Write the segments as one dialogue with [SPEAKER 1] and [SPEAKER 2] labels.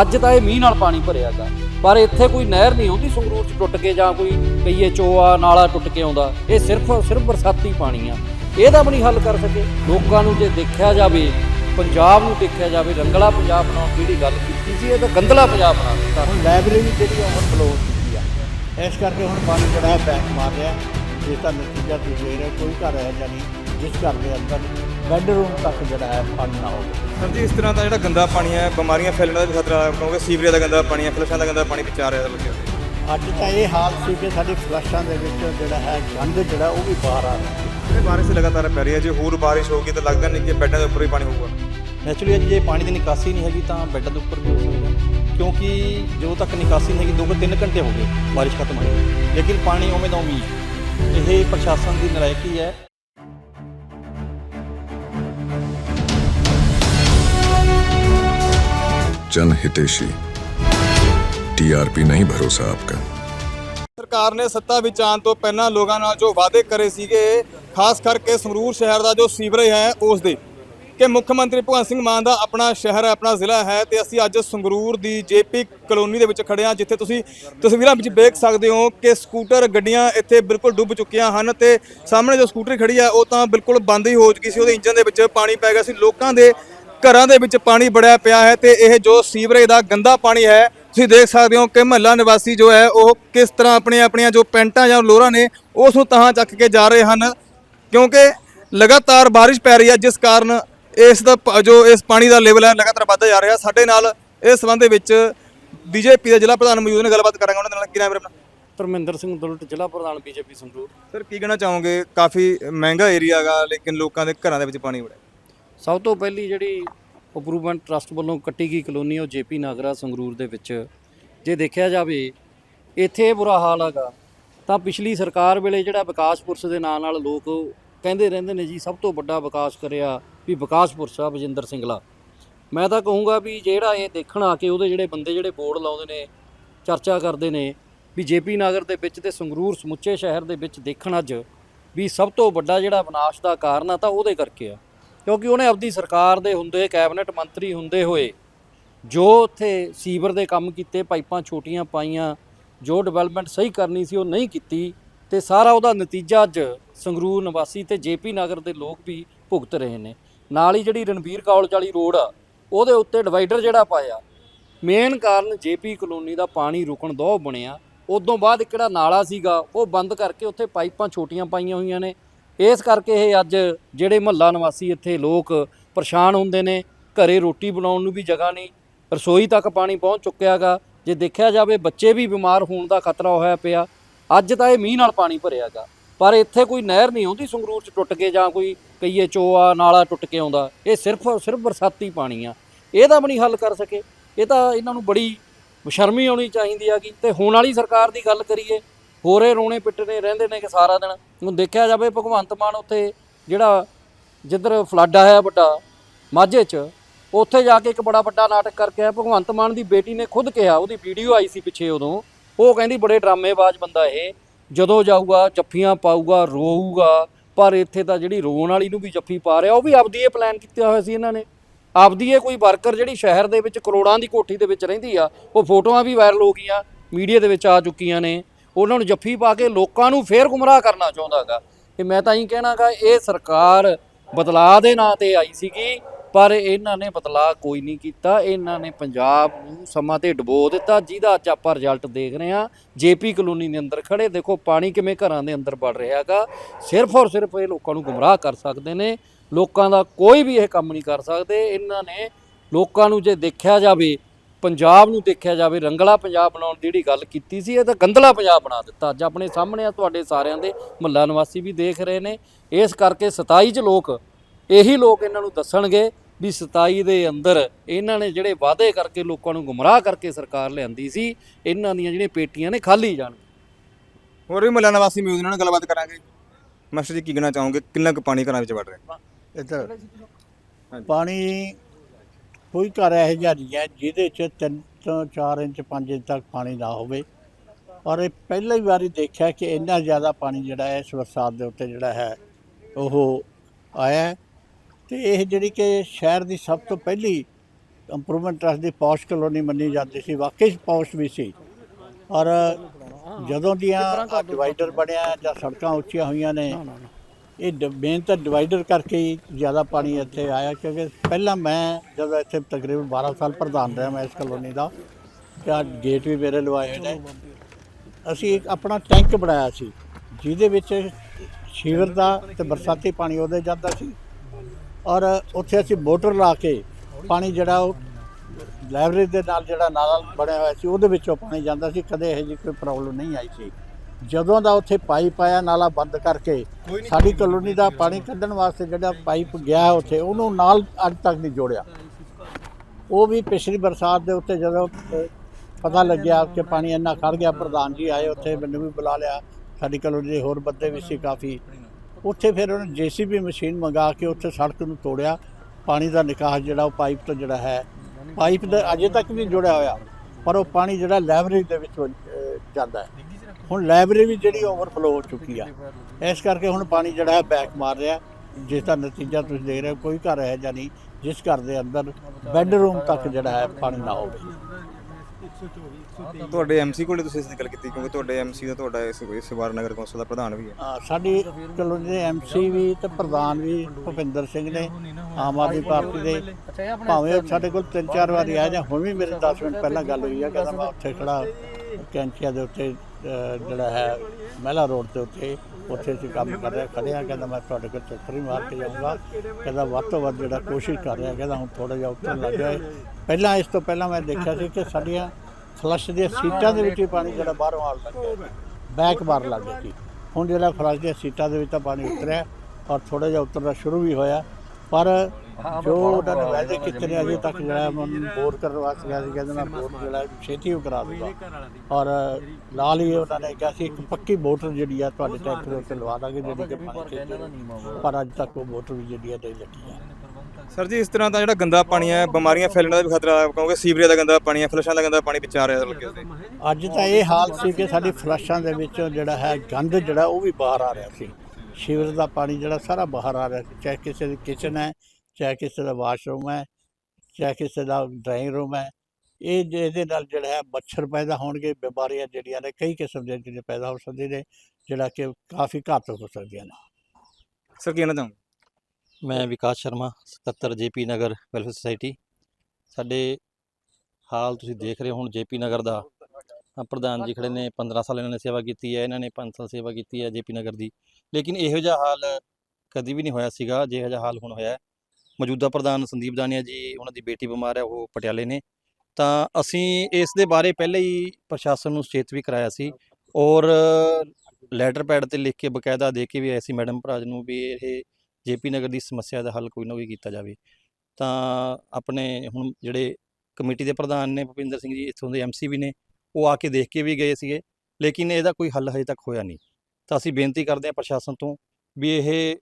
[SPEAKER 1] ਅੱਜ ਤਾਂ ਇਹ ਮੀਂਹ ਨਾਲ ਪਾਣੀ ਭਰਿਆਗਾ ਪਰ ਇੱਥੇ ਕੋਈ ਨਹਿਰ ਨਹੀਂ ਆਉਂਦੀ ਸੰਗਰੂਰ ਚ ਟੁੱਟ ਕੇ ਜਾਂ ਕੋਈ ਕਈਏ ਚੋਆ, ਨਾਲਾ ਟੁੱਟ ਕੇ ਆਉਂਦਾ। ਇਹ ਸਿਰਫ ਸਿਰਫ ਬਰਸਾਤੀ ਪਾਣੀ ਆ। ਇਹਦਾ ਵੀ ਨਹੀਂ ਹੱਲ ਕਰ ਸਕੇ। ਲੋਕਾਂ ਨੂੰ ਜੇ ਦੇਖਿਆ ਜਾਵੇ, ਪੰਜਾਬ ਨੂੰ ਦੇਖਿਆ ਜਾਵੇ, ਰੰਗਲਾ ਪੰਜਾਬ ਬਣਾਉਣ ਦੀ ਜਿਹੜੀ ਗੱਲ ਕੀਤੀ ਸੀ, ਇਹ ਤਾਂ ਗੰਦਲਾ ਪੰਜਾਬ ਬਣਾ ਦਿੱਤਾ।
[SPEAKER 2] ਹੁਣ ਲਾਇਬ੍ਰੇਰੀ ਜਿਹੜੀ ਓਵਰਫਲੋ ਹੋ ਕੀਤੀ ਆ। ਇਸ ਕਰਕੇ ਹੁਣ ਪਾਣੀ ਜਿਹੜਾ ਹੈ ਬੈਕ ਮਾਰ ਰਿਹਾ। ਜਿਸ ਦਾ ਨਤੀਜਾ ਤੁਸੀਂ ਦੇਖ ਰਹੇ ਕੋਈ ਘਰ ਹੈ ਜਾਂ ਨਹੀਂ, ਜਿਸ ਘਰ ਦੇ ਅੰਦਰ ਬੈੱਡਰੂਮ ਤੱਕ ਜਿਹੜਾ ਹੈ ਪਾਣੀ ਨਾ ਹੋਵੇ।
[SPEAKER 3] ਸਰ ਜੀ ਇਸ ਤਰ੍ਹਾਂ ਦਾ ਜਿਹੜਾ ਗੰਦਾ ਪਾਣੀ ਹੈ ਬਿਮਾਰੀਆਂ ਫੈਲਣ ਦਾ ਵੀ ਖਤਰਾ ਹੈ। ਕਿਉਂਕਿ ਸੀਵਰੇਜ ਦਾ ਗੰਦਾ ਪਾਣੀ ਹੈ ਫਲਸ਼ਾਂ ਦਾ ਗੰਦਾ ਪਾਣੀ ਵਿੱਚ ਆ ਰਿਹਾ ਲੋਕਾਂ। ਦੇ
[SPEAKER 2] ਅੱਜ ਤਾਂ ਇਹ ਹਾਲ ਸੀ ਕਿ ਸਾਡੀ ਫਲਸ਼ਾਂ ਦੇ ਵਿੱਚ ਜਿਹੜਾ ਹੈ ਗੰਦ ਜਿਹੜਾ ਉਹ ਵੀ ਬਾਹਰ ਆ ਰਿਹਾ।
[SPEAKER 3] ਇਹ ਬਾਰਿਸ਼ ਲਗਾਤਾਰ ਪੈ ਰਹੀ ਹੈ ਜੇ ਹੋਰ ਬਾਰਿਸ਼ ਹੋਊਗੀ ਤਾਂ ਲੱਗਦਾ ਨਹੀਂ ਕਿ ਬੈੱਡਾਂ ਦੇ ਉੱਪਰ ਹੀ ਪਾਣੀ ਹੋਊਗਾ।
[SPEAKER 4] ਨੈਚੁਰਲੀ ਅੱਜ ਜੇ ਪਾਣੀ ਦੀ ਨਿਕਾਸੀ ਨਹੀਂ ਹੈਗੀ ਤਾਂ ਬੈੱਡਾਂ ਦੇ ਉੱਪਰ ਵੀ ਹੋ ਸਕਦਾ ਕਿਉਂਕਿ ਜਦੋਂ ਤੱਕ ਨਿਕਾਸੀ ਨਹੀਂ ਹੈਗੀ ਦੋ ਕੁ ਤਿੰਨ ਘੰਟੇ ਹੋ ਗਏ ਬਾਰਿਸ਼ ਖਤਮ ਹੋਈ ਲੇਕਿਨ ਪਾਣੀ ਉਵੇਂ ਦਾ ਉਵੇਂ ਹੀ ਹੈ। ਇਹ ਪ੍ਰਸ਼ਾਸਨ ਦੀ ਨਲਾਇਕੀ ਹੈ।
[SPEAKER 5] जन हितेशी टीआरपी नहीं भरोसा आपका
[SPEAKER 3] ਸਰਕਾਰ ਨੇ ਸੱਤਾ ਵਿੱਚ ਆਉਣ ਤੋਂ ਪਹਿਲਾਂ ਲੋਕਾਂ ਨਾਲ ਜੋ ਵਾਅਦੇ ਕਰੇ ਸੀਗੇ ਖਾਸ ਕਰਕੇ ਸੰਗਰੂਰ ਸ਼ਹਿਰ ਦਾ ਜੋ ਸੀਵਰੇਜ ਹੈ ਉਸ ਦੇ ਕਿ ਮੁੱਖ ਮੰਤਰੀ ਭਗਵੰਤ ਸਿੰਘ ਮਾਨ ਦਾ ਆਪਣਾ ਸ਼ਹਿਰ ਹੈ ਆਪਣਾ ਜ਼ਿਲ੍ਹਾ ਹੈ ਤੇ ਅਸੀਂ ਅੱਜ ਸੰਗਰੂਰ ਦੀ ਜੇਪੀ ਕਲੋਨੀ ਦੇ ਵਿੱਚ ਖੜੇ ਹਾਂ ਜਿੱਥੇ ਤੁਸੀਂ ਤਸਵੀਰਾਂ ਵਿੱਚ ਦੇਖ ਸਕਦੇ ਹੋ ਕਿ ਸਕੂਟਰ ਗੱਡੀਆਂ ਇੱਥੇ ਬਿਲਕੁਲ ਡੁੱਬ ਚੁੱਕੀਆਂ ਹਨ ਤੇ ਸਾਹਮਣੇ ਜੋ ਸਕੂਟਰ ਖੜੀ ਹੈ ਉਹ ਤਾਂ ਬਿਲਕੁਲ ਬੰਦ ਹੀ ਹੋ ਚੁੱਕੀ ਸੀ ਉਹਦੇ ਇੰਜਨ ਦੇ ਵਿੱਚ ਪਾਣੀ ਪੈ ਗਿਆ ਸੀ ਲੋਕਾਂ ਦੇ ਘਰਾਂ ਦੇ ਵਿੱਚ ਪਾਣੀ ਬੜਿਆ ਪਿਆ ਹੈ ਤੇ ਇਹ ਜੋ ਸੀਵਰੇਜ ਦਾ ਗੰਦਾ ਪਾਣੀ ਹੈ ਤੁਸੀਂ ਦੇਖ ਸਕਦੇ ਹੋ ਕਿ ਮਹੱਲਾ ਨਿਵਾਸੀ ਜੋ ਹੈ ਉਹ ਕਿਸ ਤਰ੍ਹਾਂ ਆਪਣੀਆਂ ਆਪਣੀਆਂ ਜੋ ਪੈਂਟਾਂ ਜਾਂ ਲੋਰਾਂ ਨੇ ਉਸ ਨੂੰ ਤਾਂ ਚੱਕ ਕੇ ਜਾ ਰਹੇ ਹਨ। ਕਿਉਂਕਿ ਲਗਾਤਾਰ ਬਾਰਿਸ਼ ਪੈ ਰਹੀ ਹੈ ਜਿਸ ਕਾਰਨ ਇਸ ਦਾ ਜੋ ਇਸ ਪਾਣੀ ਦਾ ਲੈਵਲ ਹੈ ਲਗਾਤਾਰ ਵੱਧਦਾ ਜਾ ਰਿਹਾ। ਸਾਡੇ ਨਾਲ ਇਸ ਸੰਬੰਧ ਦੇ ਵਿੱਚ ਬੀਜੇਪੀ ਦੇ ਜ਼ਿਲ੍ਹਾ ਪ੍ਰਧਾਨ ਮੌਜੂਦ ਨੇ ਗੱਲਬਾਤ ਕਰਾਂਗੇ ਉਹਨਾਂ ਦੇ ਨਾਲ। ਕੀ ਨਾਮ ਹੈ ਆਪਣਾ?
[SPEAKER 1] ਧਰਮਿੰਦਰ ਸਿੰਘ ਦੁਲਟ ਜ਼ਿਲ੍ਹਾ ਪ੍ਰਧਾਨ ਬੀਜੇਪੀ ਸੰਗਰੂਰ।
[SPEAKER 3] ਸਰ ਕੀ ਕਹਿਣਾ ਚਾਹੋਗੇ? ਕਾਫੀ ਮਹਿੰਗਾ ਏਰੀਆ ਹੈਗਾ ਲੇਕਿਨ ਲੋਕਾਂ ਦੇ ਘਰਾਂ ਦੇ ਵਿੱਚ ਪਾਣੀ ਵੜਿਆ।
[SPEAKER 1] ਸਭ ਤੋਂ ਪਹਿਲੀ ਜਿਹੜੀ ਇੰਪਰੂਵਮੈਂਟ ਟਰਸਟ ਵੱਲੋਂ ਕੱਟੀ ਗਈ ਕਲੋਨੀ ਉਹ ਜੇਪੀ ਨਾਗਰਾ ਸੰਗਰੂਰ ਦੇ ਵਿੱਚ। ਜੇ ਦੇਖਿਆ ਜਾਵੇ, ਇੱਥੇ ਇਹ ਬੁਰਾ ਹਾਲ ਹੈਗਾ। ਤਾਂ ਪਿਛਲੀ ਸਰਕਾਰ ਵੇਲੇ ਜਿਹੜਾ ਵਿਕਾਸ ਪੁਰਸ਼ ਦੇ ਨਾਂ ਨਾਲ ਲੋਕ ਕਹਿੰਦੇ ਰਹਿੰਦੇ ਨੇ ਜੀ, ਸਭ ਤੋਂ ਵੱਡਾ ਵਿਕਾਸ ਕਰਿਆ ਵੀ ਵਿਕਾਸ ਪੁਰਸ਼ ਆ ਬਜਿੰਦਰ ਸਿੰਘਲਾ ਮੈਂ ਤਾਂ ਕਹੂੰਗਾ ਵੀ ਜਿਹੜਾ ਇਹ ਦੇਖਣ ਆ ਕੇ ਉਹਦੇ ਜਿਹੜੇ ਬੰਦੇ ਜਿਹੜੇ ਬੋਰਡ ਲਾਉਂਦੇ ਨੇ, ਚਰਚਾ ਕਰਦੇ ਨੇ, ਵੀ ਜੇਪੀ ਨਗਰ ਦੇ ਵਿੱਚ ਤੇ ਸੰਗਰੂਰ ਸਮੁੱਚੇ ਸ਼ਹਿਰ ਦੇ ਵਿੱਚ ਦੇਖਣ ਅੱਜ ਵੀ ਸਭ ਤੋਂ ਵੱਡਾ ਜਿਹੜਾ ਵਿਨਾਸ਼ ਦਾ ਕਾਰਨ ਆ ਤਾਂ ਉਹਦੇ ਕਰਕੇ ਆ। ਕਿਉਂਕਿ ਉਹਨੇ ਆਪਦੀ ਸਰਕਾਰ ਦੇ ਹੁੰਦੇ, ਕੈਬਨਿਟ ਮੰਤਰੀ ਹੁੰਦੇ ਹੋਏ ਜੋ ਉੱਥੇ ਸੀਵਰ ਦੇ ਕੰਮ ਕੀਤੇ, ਪਾਈਪਾਂ ਛੋਟੀਆਂ ਪਾਈਆਂ, ਜੋ ਡਿਵੈਲਪਮੈਂਟ ਸਹੀ ਕਰਨੀ ਸੀ, ਉਹ ਨਹੀਂ ਕੀਤੀ ਤੇ ਸਾਰਾ ਉਹਦਾ ਨਤੀਜਾ ਅੱਜ ਸੰਗਰੂਰ, ਨਿਵਾਸੀ ਤੇ ਜੇਪੀ ਨਗਰ ਦੇ ਲੋਕ ਵੀ ਭੁਗਤ ਰਹੇ ਨੇ। ਨਾਲ ਹੀ ਜਿਹੜੀ ਰਣਵੀਰ ਕਾਲਜ ਵਾਲੀ ਰੋਡ ਆ, ਉਹਦੇ ਉੱਤੇ ਡਿਵਾਈਡਰ ਜਿਹੜਾ ਪਾਇਆ। ਮੇਨ ਕਾਰਨ ਜੇਪੀ ਕਲੋਨੀ ਦਾ ਪਾਣੀ ਰੁਕਣ ਦੋ ਬਣਿਆ। ਉਦੋਂ ਬਾਅਦ ਇੱਕ ਜਿਹੜਾ ਨਾਲਾ ਸੀਗਾ, ਉਹ ਬੰਦ ਕਰਕੇ ਉੱਥੇ ਪਾਈਪਾਂ ਛੋਟੀਆਂ ਪਾਈਆਂ ਹੋਈਆਂ ਨੇ। ਇਸ ਕਰਕੇ ਇਹ ਅੱਜ ਜਿਹੜੇ ਮਹੱਲਾ ਨਿਵਾਸੀ ਇੱਥੇ ਲੋਕ ਪਰੇਸ਼ਾਨ ਹੁੰਦੇ ਨੇ, ਘਰੇ ਰੋਟੀ ਬਣਾਉਣ ਨੂੰ ਵੀ ਜਗ੍ਹਾ ਨਹੀਂ, ਰਸੋਈ ਤੱਕ ਪਾਣੀ ਪਹੁੰਚ ਚੁੱਕਿਆਗਾ, ਜੇ ਦੇਖਿਆ ਜਾਵੇ ਬੱਚੇ ਵੀ ਬਿਮਾਰ ਹੋਣ ਦਾ ਖਤਰਾ ਹੋਇਆ ਪਿਆ, ਅੱਜ ਤਾਂ ਇਹ ਮੀਂਹ ਨਾਲ ਪਾਣੀ ਭਰਿਆਗਾ। ਪਰ ਇੱਥੇ ਕੋਈ ਨਹਿਰ ਨਹੀਂ ਆਉਂਦੀ ਸੰਗਰੂਰ ਚ ਟੁੱਟ ਕੇ ਜਾਂ ਕੋਈ ਕਈਏ ਚੋਆ, ਨਾਲਾ ਟੁੱਟ ਕੇ ਆਉਂਦਾ, ਇਹ ਸਿਰਫ ਸਿਰਫ ਬਰਸਾਤੀ ਪਾਣੀ ਆ। ਇਹਦਾ ਵੀ ਨਹੀਂ ਹੱਲ ਕਰ ਸਕੇ। ਇਹ ਤਾਂ ਇਹਨਾਂ ਨੂੰ ਬੜੀ ਬਸ਼ਰਮੀ ਆਉਣੀ ਚਾਹੀਦੀ ਹੈਗੀ। ਤੇ ਹੁਣ ਵਾਲੀ ਸਰਕਾਰ ਦੀ ਗੱਲ ਕਰੀਏ ਹੋਰੇ ਰੋਣੇ ਪਿੱਟਣੇ ਰਹਿੰਦੇ ਨੇ ਕਿ ਸਾਰਾ ਦਿਨ। ਹੁਣ ਦੇਖਿਆ ਜਾਵੇ ਭਗਵੰਤ ਮਾਨ ਉੱਥੇ ਜਿਹੜਾ ਜਿੱਧਰ ਫਲੱਡ ਆਇਆ ਵੱਡਾ, ਮਾਝੇ 'ਚ, ਉੱਥੇ ਜਾ ਕੇ ਇੱਕ ਬੜਾ ਵੱਡਾ ਨਾਟਕ ਕਰਕੇ ਆਇਆ। ਭਗਵੰਤ ਮਾਨ ਦੀ ਬੇਟੀ ਨੇ ਖੁਦ ਕਿਹਾ, ਉਹਦੀ ਵੀਡੀਓ ਆਈ ਸੀ ਪਿੱਛੇ ਉਦੋਂ। ਉਹ ਕਹਿੰਦੀ, ਬੜੇ ਡਰਾਮੇਬਾਜ਼ ਬੰਦਾ ਇਹ। ਜਦੋਂ ਜਾਊਗਾ, ਜੱਫੀਆਂ ਪਾਊਗਾ, ਰੋਊਗਾ। ਪਰ ਇੱਥੇ ਤਾਂ ਜਿਹੜੀ ਰੋਣ ਵਾਲੀ ਨੂੰ ਵੀ ਜੱਫੀ ਪਾ ਰਿਹਾ, ਉਹ ਵੀ ਆਪਦੀ ਇਹ ਪਲਾਨ ਕੀਤਾ ਹੋਇਆ ਸੀ ਇਹਨਾਂ ਨੇ। ਆਪਦੀ ਇਹ ਕੋਈ ਵਰਕਰ ਜਿਹੜੀ ਸ਼ਹਿਰ ਦੇ ਵਿੱਚ ਕਰੋੜਾਂ ਦੀ ਕੋਠੀ ਦੇ ਵਿੱਚ ਰਹਿੰਦੀ ਆ, ਉਹ ਫੋਟੋਆਂ ਵੀ ਵਾਇਰਲ ਹੋ ਗਈਆਂ ਮੀਡੀਆ ਦੇ ਵਿੱਚ ਆ ਚੁੱਕੀਆਂ ਨੇ। ਉਹਨਾਂ ਨੂੰ ਜੱਫੀ ਪਾ ਕੇ ਲੋਕਾਂ ਨੂੰ ਫੇਰ ਗੁੰਮਰਾਹ ਕਰਨਾ ਚਾਹੁੰਦਾਗਾ ਤੇ ਮੈਂ ਤਾਂ ਇਹੀ ਕਹਿਣਾਗਾ ਇਹ ਸਰਕਾਰ ਬਦਲਾਅ ਦੇ ਨਾਂ ਤੇ ਆਈ ਸੀਗੀ, ਪਰ ਇਹਨਾਂ ਨੇ ਬਦਲਾਅ ਕੋਈ ਨਹੀਂ ਕੀਤਾ। ਇਹਨਾਂ ਨੇ ਪੰਜਾਬ ਨੂੰ ਸਮਾਂ ਤੇ ਡਬੋ ਦਿੱਤਾ, ਜਿਹਦਾ ਅੱਜ ਆਪਾਂ ਰਿਜ਼ਲਟ ਦੇਖ ਰਹੇ ਹਾਂ। ਜੇਪੀ ਕਲੋਨੀ ਦੇ ਅੰਦਰ ਖੜੇ ਦੇਖੋ ਪਾਣੀ ਕਿਵੇਂ ਘਰਾਂ ਦੇ ਅੰਦਰ ਵੜ ਰਿਹਾ ਹੈਗਾ। ਸਿਰਫ ਔਰ ਸਿਰਫ ਇਹ ਲੋਕਾਂ ਨੂੰ ਗੁੰਮਰਾਹ ਕਰ ਸਕਦੇ ਨੇ। ਲੋਕਾਂ ਦਾ ਕੋਈ ਵੀ ਇਹ ਕੰਮ ਨਹੀਂ ਕਰ ਸਕਦੇ। ਇਹਨਾਂ ਨੇ ਲੋਕਾਂ ਨੂੰ ਜੇ ਦੇਖਿਆ ਜਾਵੇ ਪੰਜਾਬ ਨੂੰ ਦੇਖਿਆ ਜਾਵੇ ਰੰਗਲਾ ਪੰਜਾਬ ਬਣਾਉਣ ਦੀ ਜਿਹੜੀ ਗੱਲ ਕੀਤੀ ਸੀ ਇਹ ਤਾਂ ਗੰਦਲਾ ਪੰਜਾਬ ਬਣਾ ਦਿੱਤਾ। ਅੱਜ ਆਪਣੇ ਸਾਹਮਣੇ ਆ ਤੁਹਾਡੇ ਸਾਰਿਆਂ ਦੇ ਮਹੱਲਾ ਨਿਵਾਸੀ ਵੀ ਦੇਖ ਰਹੇ ਨੇ। ਇਸ ਕਰਕੇ 27 ਚ ਲੋਕ ਇਹੀ ਲੋਕ ਇਹਨਾਂ ਨੂੰ ਦੱਸਣਗੇ ਵੀ 27 ਦੇ ਅੰਦਰ ਇਹਨਾਂ ਨੇ ਜਿਹੜੇ ਵਾਅਦੇ ਕਰਕੇ ਲੋਕਾਂ ਨੂੰ ਗੁੰਮਰਾਹ ਕਰਕੇ ਸਰਕਾਰ ਲਿਆਂਦੀ ਸੀ ਇਹਨਾਂ ਦੀਆਂ ਜਿਹੜੀਆਂ ਪੇਟੀਆਂ ਨੇ ਖਾਲੀ ਜਾਣ।
[SPEAKER 3] ਹੋਰ ਵੀ ਮਹੱਲਾ ਨਿਵਾਸੀ ਮੌਜੂਦ ਨੇ ਉਹਨਾਂ ਨਾਲ ਗੱਲਬਾਤ ਕਰਾਂਗੇ। ਮਾਸਟਰ ਜੀ ਕੀ ਕਹਿਣਾ ਚਾਹੋਗੇ? ਕਿੰਨਾ ਕੁ ਪਾਣੀ ਘਰਾਂ ਵਿੱਚ ਵੜ ਰਿਹਾ?
[SPEAKER 2] ਇੱਧਰ ਪਾਣੀ ਕੋਈ ਘਰ ਇਹੋ ਜਿਹਾ ਨਹੀਂ ਹੈ ਜਿਹਦੇ ਚ 3 ਤੋਂ 4 ਇੰਚ 5 ਇੰਚ ਤੱਕ ਪਾਣੀ ਨਾ ਹੋਵੇ। ਔਰ ਇਹ ਪਹਿਲੀ ਵਾਰੀ ਦੇਖਿਆ ਕਿ ਇੰਨਾ ਜ਼ਿਆਦਾ ਪਾਣੀ ਜਿਹੜਾ ਹੈ ਇਸ ਬਰਸਾਤ ਦੇ ਉੱਤੇ ਜਿਹੜਾ ਹੈ ਉਹ ਆਇਆ। ਤੇ ਇਹ ਜਿਹੜੀ ਕਿ ਸ਼ਹਿਰ ਦੀ ਸਭ ਤੋਂ ਪਹਿਲੀ ਇੰਪਰੂਵਮੈਂਟ ਟਰਸਟ ਦੀ ਪੌਸ਼ ਕਲੋਨੀ ਮੰਨੀ ਜਾਂਦੀ ਸੀ ਵਾਕਈ ਪੌਸ਼ ਵੀ ਸੀ। ਔਰ ਜਦੋਂ ਦੀਆਂ ਡਿਵਾਈਡਰ ਬਣਿਆ ਜਾਂ ਸੜਕਾਂ ਉੱਚੀਆਂ ਹੋਈਆਂ ਨੇ। ਇਹ ਡ ਮੇਨ ਤਾਂ ਡਿਵਾਈਡਰ ਕਰਕੇ ਹੀ ਜ਼ਿਆਦਾ ਪਾਣੀ ਇੱਥੇ ਆਇਆ ਕਿਉਂਕਿ ਪਹਿਲਾਂ ਮੈਂ ਜਦੋਂ ਇੱਥੇ ਤਕਰੀਬਨ 12 ਸਾਲ ਪ੍ਰਧਾਨ ਰਿਹਾ ਮੈਂ ਇਸ ਕਲੋਨੀ ਦਾ, ਤੇ ਆ ਗੇਟ ਵੀ ਮੇਰੇ ਲਵਾਏ ਹੋਏ ਨੇ। ਅਸੀਂ ਇੱਕ ਆਪਣਾ ਟੈਂਕ ਬਣਾਇਆ ਸੀ, ਜਿਹਦੇ ਵਿੱਚ ਸ਼ੀਵਰ ਦਾ ਤੇ ਬਰਸਾਤੀ ਪਾਣੀ ਉਹਦੇ ਜਾਂਦਾ ਸੀ। ਔਰ ਉੱਥੇ ਅਸੀਂ ਮੋਟਰ ਲਾ ਕੇ ਪਾਣੀ ਜਿਹੜਾ ਉਹ ਲਾਇਬ੍ਰੇਰੀ ਦੇ ਨਾਲ ਜਿਹੜਾ ਨਾਲਾ ਬਣਿਆ ਹੋਇਆ ਸੀ, ਉਹਦੇ ਵਿੱਚੋਂ ਪਾਣੀ ਜਾਂਦਾ ਸੀ, ਕਦੇ ਇਹੋ ਜਿਹੀ ਕੋਈ ਪ੍ਰੋਬਲਮ ਨਹੀਂ ਆਈ ਸੀ। ਜਦੋਂ ਦਾ ਉੱਥੇ ਪਾਈਪ ਆਇਆ ਨਾਲਾ ਬੰਦ ਕਰਕੇ ਸਾਡੀ ਕਲੋਨੀ ਦਾ ਪਾਣੀ ਕੱਢਣ ਵਾਸਤੇ ਜਿਹੜਾ ਪਾਈਪ ਗਿਆ ਉੱਥੇ ਉਹਨੂੰ ਨਾਲ ਅੱਜ ਤੱਕ ਨਹੀਂ ਜੋੜਿਆ। ਉਹ ਵੀ ਪਿਛਲੀ ਬਰਸਾਤ ਦੇ ਉੱਤੇ ਜਦੋਂ ਪਤਾ ਲੱਗਿਆ ਕਿ ਪਾਣੀ ਇੰਨਾ ਖੜ ਗਿਆ ਪ੍ਰਧਾਨ ਜੀ ਆਏ ਉੱਥੇ ਮੈਨੂੰ ਵੀ ਬੁਲਾ ਲਿਆ। ਸਾਡੀ ਕਲੋਨੀ ਦੇ ਹੋਰ ਬੰਦੇ ਵੀ ਸੀ ਕਾਫੀ। ਉੱਥੇ ਫਿਰ ਉਹਨੇ ਜੀਸੀਬੀ ਮਸ਼ੀਨ ਮੰਗਾ ਕੇ ਉੱਥੇ ਸੜਕ ਨੂੰ ਤੋੜਿਆ। ਪਾਣੀ ਦਾ ਨਿਕਾਸ ਜਿਹੜਾ ਉਹ ਪਾਈਪ ਤੋਂ ਜਿਹੜਾ ਹੈ ਪਾਈਪ ਦਾ ਅਜੇ ਤੱਕ ਵੀ ਜੁੜਿਆ ਹੋਇਆ। ਪਰ ਉਹ ਪਾਣੀ ਜਿਹੜਾ ਲਾਇਬ੍ਰੇਰੀ ਦੇ ਵਿੱਚ ਜਾਂਦਾ ਹੈ। ਹੁਣ ਲਾਇਬ੍ਰੇਰੀ ਵੀ ਜਿਹੜੀ ਓਵਰਫਲੋ ਹੋ ਚੁੱਕੀ ਆ। ਇਸ ਕਰਕੇ ਹੁਣ ਪਾਣੀ ਜਿਹੜਾ ਹੈ ਬੈਕ ਮਾਰ ਰਿਹਾ। ਜਿਸ ਦਾ ਨਤੀਜਾ ਤੁਸੀਂ ਦੇਖ ਰਹੇ ਹੋ ਕੋਈ ਘਰ ਹੈ ਜਾਂ ਨਹੀਂ ਜਿਸ ਘਰ ਦੇ ਅੰਦਰ ਬੈੱਡਰੂਮ ਤੱਕ ਜਿਹੜਾ ਹੈ ਪਾਣੀ ਨਾ ਹੋਵੇ।
[SPEAKER 3] ਤੁਹਾਡੇ ਐਮਸੀ ਕੋਲੇ ਤੁਸੀਂ ਇਸ ਦੀ ਗੱਲ ਕੀਤੀ ਕਿਉਂਕਿ ਤੁਹਾਡੇ ਐਮਸੀ ਦਾ ਤੁਹਾਡਾ ਇਸ ਇਸ ਵਾਰ ਨਗਰ ਕੌਂਸਲ ਦਾ ਪ੍ਰਧਾਨ ਵੀ ਹੈ।
[SPEAKER 2] ਸਾਡੀ ਕਲੋਨੀ ਦੇ ਐਮਸੀ ਵੀ ਤੇ ਪ੍ਰਧਾਨ ਵੀ ਭੁਪਿੰਦਰ ਸਿੰਘ ਨੇ ਆਮ ਆਦਮੀ ਪਾਰਟੀ ਦੇ ਭਾਵੇਂ ਉਹ ਸਾਡੇ ਕੋਲ ਤਿੰਨ ਚਾਰ ਵਾਰੀ ਆਇਆ ਜਾਂ ਹੁਣ ਵੀ ਮੇਰੇ 10 ਮਿੰਟ ਪਹਿਲਾਂ ਗੱਲ ਹੋਈ ਆ ਕਹਿੰਦਾ ਮੈਂ ਉੱਥੇ ਖੜਾ ਕੈਂਚੀਆਂ ਦੇ ਉੱਤੇ ਜਿਹੜਾ ਹੈ ਮਹਿਲਾ ਰੋਡ 'ਤੇ ਉੱਤੇ ਉੱਥੇ ਅਸੀਂ ਕੰਮ ਕਰ ਰਿਹਾ ਖੜਿਆ ਕਹਿੰਦਾ ਮੈਂ ਤੁਹਾਡੇ ਕੋਲ ਚੱਕਰ ਹੀ ਮਾਰ ਕੇ ਜਾਊਂਗਾ। ਕਹਿੰਦਾ ਵੱਧ ਤੋਂ ਵੱਧ ਜਿਹੜਾ ਕੋਸ਼ਿਸ਼ ਕਰ ਰਿਹਾ, ਕਹਿੰਦਾ ਹੁਣ ਥੋੜਾ ਜਿਹਾ ਉੱਤਰ ਲੱਗ ਗਿਆ ਹੈ। ਪਹਿਲਾਂ ਇਸ ਤੋਂ ਪਹਿਲਾਂ ਮੈਂ ਦੇਖਿਆ ਸੀ ਕਿ ਸਾਡੀਆਂ ਫਲਸ਼ ਦੀਆਂ ਸੀਟਾਂ ਦੇ ਵਿੱਚ ਹੀ ਪਾਣੀ ਜਿਹੜਾ ਬਾਹਰੋਂ ਆਉਣ ਲੱਗ ਗਿਆ। ਬੈਕ ਬਾਰ ਲੱਗ ਗਈ ਸੀ। ਹੁਣ ਜਿਹੜਾ ਫਲਸ਼ ਦੀਆਂ ਸੀਟਾਂ ਦੇ ਵਿੱਚ ਤਾਂ ਪਾਣੀ ਉਤਰਿਆ ਔਰ ਥੋੜਾ ਜਿਹਾ ਉਤਰਨਾ ਸ਼ੁਰੂ ਵੀ ਹੋਇਆ। ਪਰ ਜੋ ਉਹਨਾਂ ਨੇ ਵਾਅਦੇ ਕੀਤੇ ਨੇ ਅਜੇ ਤੱਕ ਜਿਹੜਾ ਮੈਂ ਉਹਨੂੰ ਬੋਰ ਕਰਨ ਵਾਸਤੇ ਗਿਆ ਸੀ ਕਹਿੰਦੇ ਮੈਂ ਬੋਰ ਜਿਹੜਾ ਛੇਤੀ ਉਹ ਕਰਾ ਦੂੰਗਾ। ਔਰ ਨਾਲ ਹੀ ਉਹਨਾਂ ਨੇ ਕਿਹਾ ਸੀ ਇੱਕ ਪੱਕੀ ਮੋਟਰ ਜਿਹੜੀ ਆ ਤੁਹਾਡੇ ਟੈਂਕ ਦੇ ਉੱਤੇ ਲਵਾ ਦਾਂਗੇ ਜਿਹੜੀ ਕਿ ਪਾਣੀ ਖਿੱਚੇਗੀ। ਪਰ ਅੱਜ ਤੱਕ ਉਹ ਮੋਟਰ ਵੀ ਜਿਹੜੀ ਆ ਨਹੀਂ ਲੱਗੀ ਆ
[SPEAKER 3] ਸਰ ਜੀ ਇਸ ਤਰ੍ਹਾਂ ਦਾ ਜਿਹੜਾ ਗੰਦਾ ਪਾਣੀ ਹੈ ਬਿਮਾਰੀਆਂ ਫੈਲਣ ਦਾ ਵੀ ਖਤਰਾ ਹੈ ਕਿਉਂਕਿ ਸੀਵਰੇਜ ਦਾ ਗੰਦਾ ਪਾਣੀ ਹੈ ਫਲਸ਼ਾਂ ਦਾ ਗੰਦਾ ਪਾਣੀ ਵਿੱਚ ਆ ਰਿਹਾ ਲੱਗੇ
[SPEAKER 2] ਅੱਜ ਤਾਂ ਇਹ ਹਾਲ ਸੀ ਕਿ ਸਾਡੀ ਫਲਸ਼ਾਂ ਦੇ ਵਿੱਚ ਜਿਹੜਾ ਹੈ ਗੰਦ ਜਿਹੜਾ ਉਹ ਵੀ ਬਾਹਰ ਆ ਰਿਹਾ ਸੀ। ਸ਼ਿਵਰ ਦਾ ਪਾਣੀ ਜਿਹੜਾ ਸਾਰਾ ਬਾਹਰ ਆ ਰਿਹਾ ਸੀ। ਚਾਹੇ ਕਿਸੇ ਦੀ ਕਿਚਨ ਹੈ ਚਾਹੇ ਕਿਸੇ ਦਾ ਵਾਸ਼ਰੂਮ ਹੈ ਚਾਹੇ ਕਿਸੇ ਦਾ ਡਰਾਇੰਗ ਰੂਮ ਹੈ। ਇਹ ਜੇ- ਇਹਦੇ ਨਾਲ ਜਿਹੜਾ ਹੈ ਮੱਛਰ ਪੈਦਾ ਹੋਣਗੇ ਬਿਮਾਰੀਆਂ ਜਿਹੜੀਆਂ ਨੇ ਕਈ ਕਿਸਮ ਦੀਆਂ ਜਿਹੜੀਆਂ ਪੈਦਾ ਹੋ ਸਕਦੀਆਂ ਨੇ ਜਿਹੜਾ ਕਿ ਕਾਫੀ ਘਾਤਕ ਹੋ ਸਕਦੀਆਂ ਨੇ।
[SPEAKER 3] ਸਰ ਕੀ ਕਹਿਣਾ ਚਾਹੋਗੇ?
[SPEAKER 4] ਮੈਂ ਵਿਕਾਸ ਸ਼ਰਮਾ ਸਕੱਤਰ ਜੇਪੀ ਨਗਰ ਵੈਲਫੇਅਰ ਸੁਸਾਇਟੀ। ਸਾਡੇ ਹਾਲ ਤੁਸੀਂ ਦੇਖ ਰਹੇ ਹੋ ਹੁਣ ਜੇਪੀ ਨਗਰ ਦਾ ਪ੍ਰਧਾਨ ਜੀ ਖੜੇ ਨੇ 15 ਸਾਲ ਇਹਨਾਂ ਨੇ ਸੇਵਾ ਕੀਤੀ ਹੈ ਇਹਨਾਂ ਨੇ 5 ਸਾਲ ਸੇਵਾ ਕੀਤੀ ਹੈ ਜੇਪੀ ਨਗਰ ਦੀ। ਲੇਕਿਨ ਇਹੋ ਜਿਹਾ ਹਾਲ ਕਦੀ ਵੀ ਨਹੀਂ ਹੋਇਆ ਸੀਗਾ ਜਿਹੋ ਜਿਹਾ ਹਾਲ ਹੁਣ ਹੋਇਆ। ਮੌਜੂਦਾ ਪ੍ਰਧਾਨ ਸੰਦੀਪ ਦਾਨੀਆ ਜੀ ਉਹਨਾਂ ਦੀ ਬੇਟੀ ਬਿਮਾਰ ਹੈ ਉਹ ਪਟਿਆਲੇ ਨੇ। ਤਾਂ ਅਸੀਂ ਇਸ ਦੇ ਬਾਰੇ ਪਹਿਲੇ ਹੀ ਪ੍ਰਸ਼ਾਸਨ ਨੂੰ ਸੁਚੇਤ ਵੀ ਕਰਾਇਆ ਸੀ ਔਰ ਲੈਟਰ ਪੈਡ ਤੇ ਲਿਖ ਕੇ ਬਕਾਇਦਾ ਦੇ ਕੇ ਵੀ ਆਏ ਸੀ ਮੈਡਮ ਭਰਾਜ ਨੂੰ ਵੀ ਇਹ ਜੇਪੀ ਨਗਰ ਦੀ ਸਮੱਸਿਆ ਦਾ ਹੱਲ ਕੋਈ ਨਾ ਕੋਈ ਕੀਤਾ ਜਾਵੇ। ਤਾਂ ਆਪਣੇ ਹੁਣ ਜਿਹੜੇ ਕਮੇਟੀ ਦੇ ਪ੍ਰਧਾਨ ਨੇ ਭੁਪਿੰਦਰ ਸਿੰਘ ਜੀ ਇੱਥੋਂ ਦੇ ਐਮਸੀ ਵੀ ਨੇ ਉਹ ਆ ਕੇ ਦੇਖ ਕੇ ਵੀ ਗਏ ਸੀਗੇ ਲੇਕਿਨ ਇਹਦਾ ਕੋਈ ਹੱਲ ਹਜੇ ਤੱਕ ਹੋਇਆ ਨਹੀਂ। ਤਾਂ ਅਸੀਂ ਬੇਨਤੀ ਕਰਦੇ ਹਾਂ ਪ੍ਰਸ਼ਾਸਨ ਤੋਂ ਵੀ ਇਹ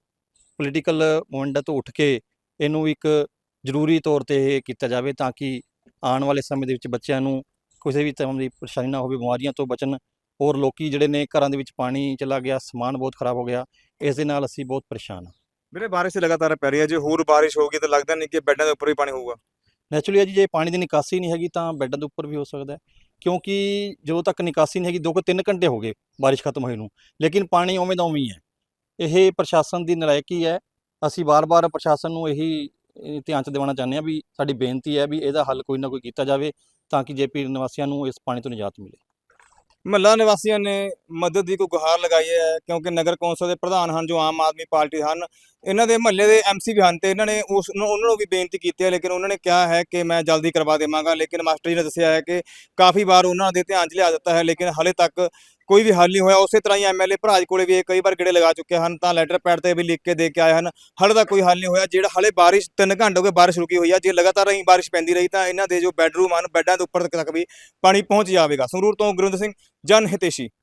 [SPEAKER 4] ਪੋਲੀਟੀਕਲ ਮੁੰਡਾ ਤੋਂ ਉੱਠ ਕੇ ਇਹਨੂੰ ਇੱਕ ਜ਼ਰੂਰੀ ਤੌਰ ਤੇ ਇਹ ਕੀਤਾ ਜਾਵੇ ਤਾਂ ਕਿ ਆਉਣ ਵਾਲੇ ਸਮੇਂ ਦੇ ਵਿੱਚ ਬੱਚਿਆਂ ਨੂੰ ਕਿਸੇ ਵੀ ਤਰ੍ਹਾਂ ਦੀ ਪਰੇਸ਼ਾਨੀ ਨਾ ਹੋਵੇ ਬਿਮਾਰੀਆਂ ਤੋਂ ਬਚਣ ਔਰ ਲੋਕੀ ਜਿਹੜੇ ਨੇ ਘਰਾਂ ਦੇ ਵਿੱਚ ਪਾਣੀ ਚਲਾ ਗਿਆ ਸਮਾਨ ਬਹੁਤ ਖਰਾਬ ਹੋ ਗਿਆ ਇਸ ਦੇ ਨਾਲ ਅਸੀਂ ਬਹੁਤ ਪਰੇਸ਼ਾਨ ਹਾਂ।
[SPEAKER 3] ਵੀਰੇ ਬਾਰਿਸ਼ ਲਗਾਤਾਰ ਪੈ ਰਹੀ ਹੈ ਜੇ ਹੋਰ ਬਾਰਿਸ਼ ਹੋਗੀ ਤਾਂ ਲੱਗਦਾ ਨਹੀਂ ਕਿ ਬੈੱਡਾਂ ਦੇ ਉੱਪਰ ਵੀ ਪਾਣੀ ਹੋਊਗਾ।
[SPEAKER 4] ਨੈਚੁਰਲੀ ਜੀ ਜੇ ਪਾਣੀ ਦੀ ਨਿਕਾਸੀ ਨਹੀਂ ਹੈਗੀ ਤਾਂ ਬੈੱਡਾਂ ਦੇ ਉੱਪਰ ਵੀ ਹੋ ਸਕਦਾ ਹੈ। ਕਿਉਂਕਿ ਜਦੋਂ ਤੱਕ ਨਿਕਾਸੀ ਨਹੀਂ ਹੈਗੀ, ਦੋ ਕੁ ਤਿੰਨ ਘੰਟੇ ਹੋ ਗਏ ਬਾਰਿਸ਼ ਖਤਮ ਹੋਈ ਨੂੰ, ਲੇਕਿਨ ਪਾਣੀ ਉਵੇਂ ਦਾ ਉਵੇਂ ਹੀ ਹੈ। ਇਹ ਪ੍ਰਸ਼ਾਸਨ ਦੀ ਨਲਾਇਕੀ ਹੈ। ਅਸੀਂ ਵਾਰ-ਵਾਰ ਪ੍ਰਸ਼ਾਸਨ ਨੂੰ ਇਹੀ ਧਿਆਨ ਚ ਦਿਵਾਉਣਾ ਚਾਹੁੰਦੇ ਹਾਂ ਵੀ ਸਾਡੀ ਬੇਨਤੀ ਹੈ ਵੀ ਇਹਦਾ ਹੱਲ ਕੋਈ ਨਾ ਕੋਈ ਕੀਤਾ ਜਾਵੇ ਤਾਂ ਕਿ ਜੇਪੀ ਨਿਵਾਸੀਆਂ ਨੂੰ ਇਸ ਪਾਣੀ ਤੋਂ ਨਿਜਾਤ ਮਿਲੇ।
[SPEAKER 3] ਮਹੱਲਾ ਨਿਵਾਸੀਆਂ ਨੇ ਮਦਦ ਦੀ ਕੋਈ ਗੁਹਾਰ ਲਗਾਈ ਹੈ, ਕਿਉਂਕਿ ਨਗਰ ਕੌਂਸਲ ਦੇ ਪ੍ਰਧਾਨ ਹਨ ਜੋ ਆਮ ਆਦਮੀ ਪਾਰਟੀ ਹਨ, ਇਹਨਾਂ ਦੇ ਮਹੱਲੇ ਦੇ ਐਮਸੀ ਵੀ ਹਨ ਤੇ ਇਹਨਾਂ ਨੇ ਉਸ ਨੂੰ, ਉਹਨਾਂ ਨੂੰ ਵੀ ਬੇਨਤੀ ਕੀਤੀ ਹੈ, ਲੇਕਿਨ ਉਹਨਾਂ ਨੇ ਕਿਹਾ ਹੈ ਕਿ ਮੈਂ ਜਲਦੀ ਕਰਵਾ ਦੇਵਾਂਗਾ, ਲੇਕਿਨ ਮਾਸਟਰ ਜੀ ਨੇ ਦੱਸਿਆ ਹੈ ਕਿ ਕਾਫੀ ਵਾਰ ਉਹਨਾਂ ਦੇ ਧਿਆਨ 'ਚ ਲਿਆ ਦਿੱਤਾ ਹੈ, ਲੇਕਿਨ ਹਾਲੇ ਤੱਕ ਕੋਈ ਵੀ ਹੱਲ ਨਹੀਂ ਹੋਇਆ, ਉਸੇ ਤਰ੍ਹਾਂ ਹੀ ਐਮਐਲਏ ਭਰਾਜ ਕੋਲੇ ਵੀ ਇਹ ਕਈ ਵਾਰ ਗੇੜੇ ਲਗਾ ਚੁੱਕੇ ਹਨ, ਤਾਂ ਲੈਟਰ ਪੈਡ ਤੇ ਵੀ ਲਿਖ ਕੇ ਦੇ ਕੇ ਆਏ ਹਨ। ਹਾਲੇ ਦਾ ਕੋਈ ਹੱਲ ਨਹੀਂ ਹੋਇਆ, ਜਿਹੜਾ ਹਾਲੇ ਬਾਰਿਸ਼ 3 ਘੰਟੇ ਹੋ ਗਏ ਬਾਰਿਸ਼ ਰੁਕੀ ਹੋਈ ਹੈ ਜੇ ਲਗਾਤਾਰ ਹੀ ਬਾਰਿਸ਼ ਪੈਂਦੀ ਰਹੀ ਤਾਂ ਇਹਨਾਂ ਦੇ ਜੋ ਬੈੱਡਰੂਮ ਹਨ, ਬੈੱਡਾਂ ਦੇ ਉੱਪਰ ਤੱਕ ਵੀ ਪਾਣੀ ਪਹੁੰਚ ਜਾਵੇਗਾ। ਸੰਗਰੂਰ ਤੋਂ ਗੁਰਿੰਦਰ ਸਿੰਘ, ਜਨ ਹਿਤੇਸ਼ੀ।